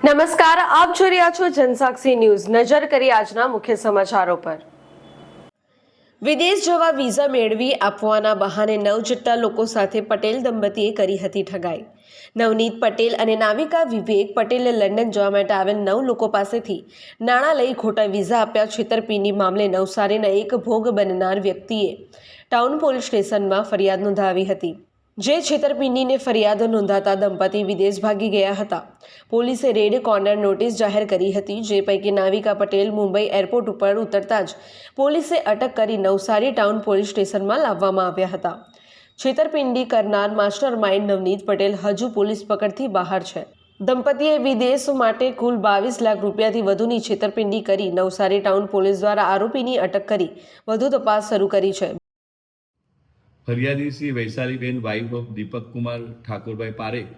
નમસ્કાર, આપ જોઈ રહ્યા છો જનસાક્ષી ન્યૂઝ. નજર કરી આજના મુખ્ય સમાચારો પર. વિદેશ જવા વિઝા મેળવી આપવાના બહાને નવ જેટલા લોકો સાથે પટેલ દંપતીએ કરી હતી ઠગાઈ. નવનીત પટેલ અને નાવિકા વિવેક પટેલે લંડન જવા માટે આવેલ નવ લોકો પાસેથી નાણાં લઈ ખોટા વિઝા આપ્યા. છેતરપિંડી મામલે નવસારીના એક ભોગ બનનાર વ્યક્તિએ ટાઉન પોલીસ સ્ટેશનમાં ફરિયાદ નોંધાવી હતી. જે છેતરપિંડીને ફરિયાદ નોંધાતા દંપતી વિદેશ ભાગી ગયા હતા. પોલીસે રેડ કોર્નર નોટિસ જાહેર કરી હતી, જે પૈકી નાવિકા પટેલ મુંબઈ એરપોર્ટ ઉપર ઉતરતા જ પોલીસે અટક કરી નવસારી ટાઉન પોલીસ સ્ટેશનમાં લાવવામાં આવ્યા હતા. છેતરપિંડી કરનાર માસ્ટર માઇન્ડ નવનીત પટેલ હજુ પોલીસ પકડથી બહાર છે. દંપતીએ વિદેશ માટે કુલ બાવીસ લાખ રૂપિયાથી વધુની છેતરપિંડી કરી નવસારી ટાઉન પોલીસ દ્વારા આરોપીની અટક કરી. વધુ તપાસ શરૂ કરી છે. ફરિયાદી શ્રી વૈશાલીબેન વાઇફ ઓફ દીપક કુમાર ઠાકોરભાઈ પારેખ.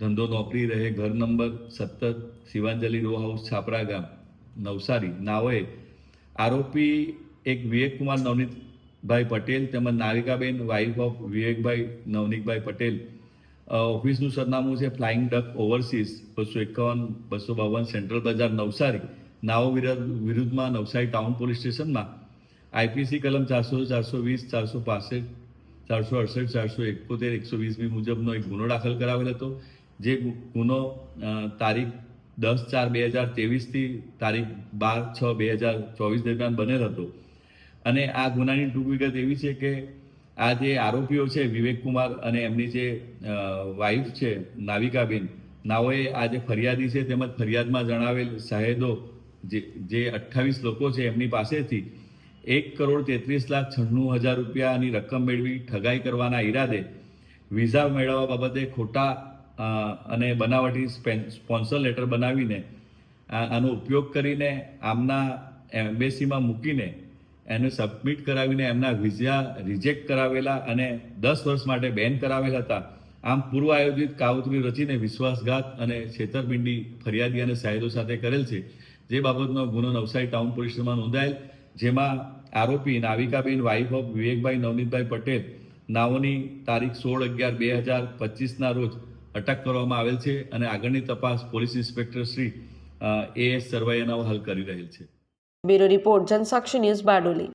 ધંધો નોકરી રહે, ઘર નંબર સત્તર, શિવાંજલિ રો હાઉસ છાપરા ગામ, નવસારી. નાઓએ આરોપી એક વિવેકકુમાર નવનીતભાઈ પટેલ તેમજ નાવિકાબેન વાઇફ ઓફ વિવેકભાઈ નવનીતભાઈ પટેલ. ઓફિસનું સરનામું છે ફ્લાઇંગ ડક ઓવરસીઝ બસો એકાવન, બસો બાવન સેન્ટ્રલ બજાર નવસારી. નાઓ વિરોધ વિરુદ્ધમાં નવસારી ટાઉન પોલીસ સ્ટેશનમાં આઈપીસી કલમ ચારસો ચારસો વીસ, ચારસો પાસઠ ચારસો અડસઠ, ચારસો એકોતેર એકસો વીસ મુજબનો એક ગુનો દાખલ કરાવેલ હતો. જે ગુનો તારીખ દસ ચાર બે હજાર ત્રેવીસથી તારીખ બાર છ બે હજાર ચોવીસ દરમિયાન બનેલ હતો. અને આ ગુનાની ટૂંક વિગત એવી છે કે આ જે આરોપીઓ છે, વિવેક કુમાર અને એમની જે વાઇફ છે, નાવિકાબેન, નાઓએ આ જે ફરિયાદી છે, તેમજ ફરિયાદમાં જણાવેલ શહેદો જે જે અઠ્ઠાવીસ લોકો છે, એમની પાસેથી એક કરોડ તેત્રીસ લાખ છન્નું હજાર રૂપિયાની રકમ મેળવી ઠગાઈ કરવાના ઈરાદે વિઝા મેળવવા બાબતે ખોટા અને બનાવટી સ્પેન- સ્પોન્સર લેટર બનાવીને આનો ઉપયોગ કરીને આમના એમ્બેસીમાં મૂકીને એને સબમિટ કરાવીને એમના વિઝા રિજેક્ટ કરાવેલા અને દસ વર્ષ માટે બેન કરાવેલ હતા. આમ પૂર્વ આયોજિત કાવતરી રચીને વિશ્વાસઘાત અને છેતરપિંડી ફરિયાદી અને સાહેદો સાથે કરેલ છે, જે બાબતનો ગુનો નવસારી ટાઉન પોલીસ સ્ટેશનમાં નોંધાયેલ જેમાં આરોપી નાવિકાબેન વાઇફ વિવેકભાઈ નવનીતભાઈ પટેલ નાઓની તારીખ સોળ અગિયાર બે હજાર પચીસના રોજ અટક કરવામાં આવેલ છે અને આગળની તપાસ police inspector Shri A S સરવૈયાના હલ કરી રહેલ છે. Bureau report Janasakshi news Bardoli.